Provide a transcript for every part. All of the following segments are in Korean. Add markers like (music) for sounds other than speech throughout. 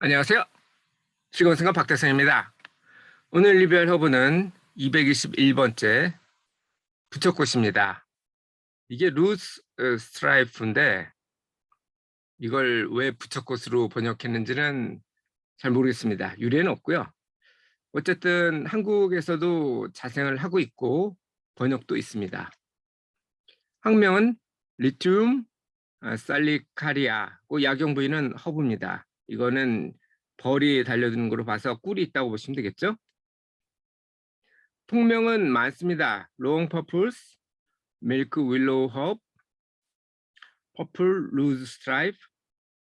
안녕하세요. 시건승관 박대성입니다. 오늘 리뷰할 허브는 221번째 부처꽃입니다. 이게 루스 어, 스트라이프인데 이걸 왜 부처꽃으로 번역했는지는 잘 모르겠습니다. 유래는 없고요. 어쨌든 한국에서도 자생을 하고 있고 번역도 있습니다. 학명은 리튬 아, 살리카리아, 그 약용 부위는 허브입니다. 이거는 벌이 달려드는 거로 봐서 꿀이 있다고 보시면 되겠죠? 통명은 많습니다. 롱 퍼플스, 헙, 퍼플 루즈 스트라이프,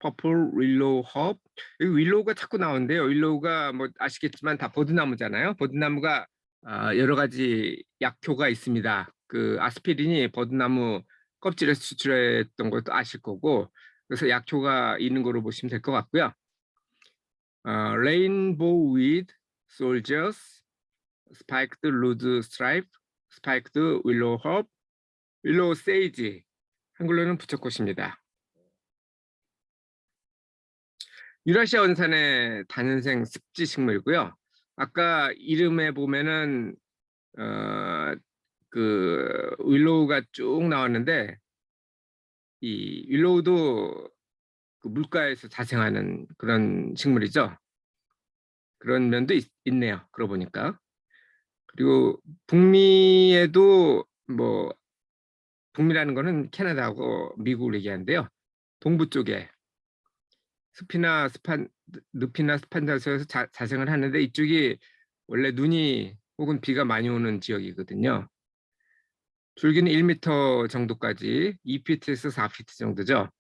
퍼플 윌로우 헙. 여기 윌로우가 자꾸 나오는데요. 윌로우가 뭐 아시겠지만 다 버드나무잖아요. 버드나무가 아, 여러 가지 약효가 있습니다. 그 아스피린이 버드나무 껍질에서 추출했던 것도 아실 거고 그래서 약효가 있는 거로 보시면 될 것 같고요. 어, 레인보우 위드 솔저스 스파이크드 루드 스트라이프 스파이크드 윌로우 헙 윌로우 세이지 한글로는 부처꽃입니다. 유라시아 원산의 다년생 습지 식물이고요. 아까 이름에 보면은 어, 그 윌로우가 쭉 나왔는데 이 윌로우도 그 물가에서 자생하는 그런 식물이죠. 그런 면도 있, 있네요. 그러고 보니까. 그리고 북미에도 뭐 북미라는 거는 캐나다하고 미국을 얘기하는데요. 동부 쪽에 숲이나 습한 늪이나 습한 장소에서 자, 자생을 하는데 이쪽이 원래 눈이 혹은 비가 많이 오는 지역이거든요. 줄기는 1m 정도까지 2피트에서 4피트 정도죠.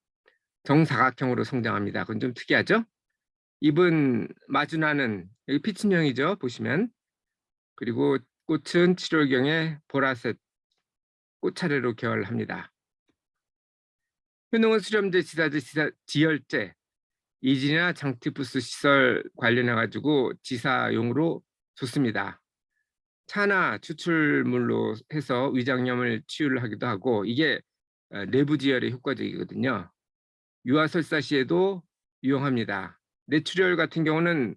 정사각형으로 성장합니다. 그건 좀 특이하죠? 잎은 마주나는 여기 피친형이죠. 보시면 그리고 꽃은 7월경에 보라색 꽃차례로 개월합니다. 효능은 수렴제, 지사제, 지사, 지혈제, 이진이나 장티푸스 시설 관련해 가지고 지사용으로 좋습니다. 차나 추출물로 해서 위장염을 치유를 하기도 하고 이게 어, 내부 지혈에 효과적이거든요. 유아설사 시에도 유용합니다. 뇌출혈 같은 경우는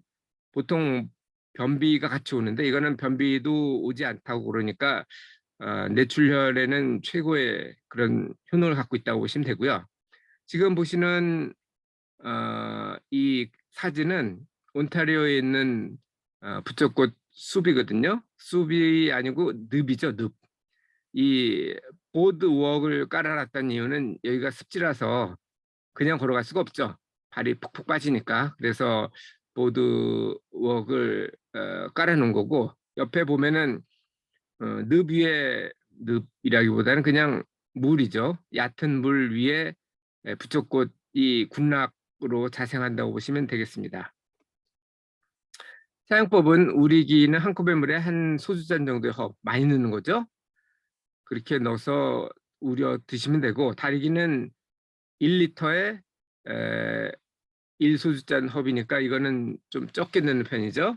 보통 변비가 같이 오는데 이거는 변비도 오지 않다고 그러니까 어, 뇌출혈에는 최고의 그런 효능을 갖고 있다고 보시면 되고요. 지금 보시는 어, 이 사진은 온타리오에 있는 어, 부처꽃 숲이거든요. 숲이 아니고 늪이죠, 늪. 이 보드웍을 깔아놨던 이유는 여기가 습지라서 그냥 걸어갈 수가 없죠. 발이 푹푹 빠지니까. 그래서 보드웍을 어, 깔아놓은 거고 옆에 보면은 어, 늪 위에 늪이라기보다는 그냥 물이죠. 얕은 물 위에 부처꽃이 군락으로 자생한다고 보시면 되겠습니다. 사용법은 우리기는 한 컵의 물에 한 소주잔 정도의 헙 많이 넣는 거죠. 그렇게 넣어서 우려 드시면 되고 다리기는 1리터에 에, 1소주잔 헙이니까 이거는 좀 적게 넣는 편이죠.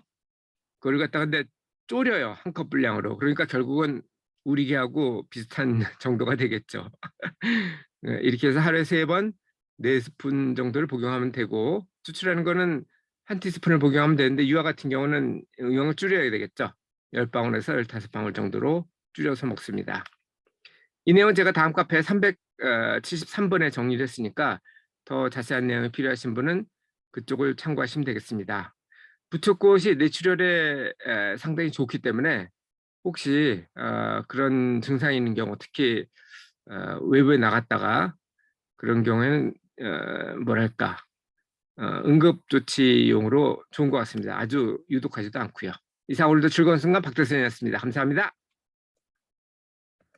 그걸 갖다가 근데 졸여요 한 컵 분량으로. 그러니까 결국은 우리기하고 비슷한 (laughs) 정도가 되겠죠. (laughs) 이렇게 해서 하루에 세 번, 네 스푼 정도를 복용하면 되고 추출하는 거는 한 티스푼을 복용하면 되는데 유아 같은 경우는 응용을 줄여야 되겠죠. 10방울에서 15방울 정도로 줄여서 먹습니다. 이 내용은 제가 다음 카페 373번에 정리를 했으니까 더 자세한 내용이 필요하신 분은 그쪽을 참고하시면 되겠습니다. 부처꽃이 뇌출혈에 상당히 좋기 때문에 혹시 어, 그런 증상이 있는 경우 특히 어, 외부에 나갔다가 그런 경우에는 어, 뭐랄까 어, 응급조치용으로 좋은 것 같습니다. 아주 유독하지도 않고요. 이상 오늘도 즐거운 순간 박대선이었습니다. 감사합니다.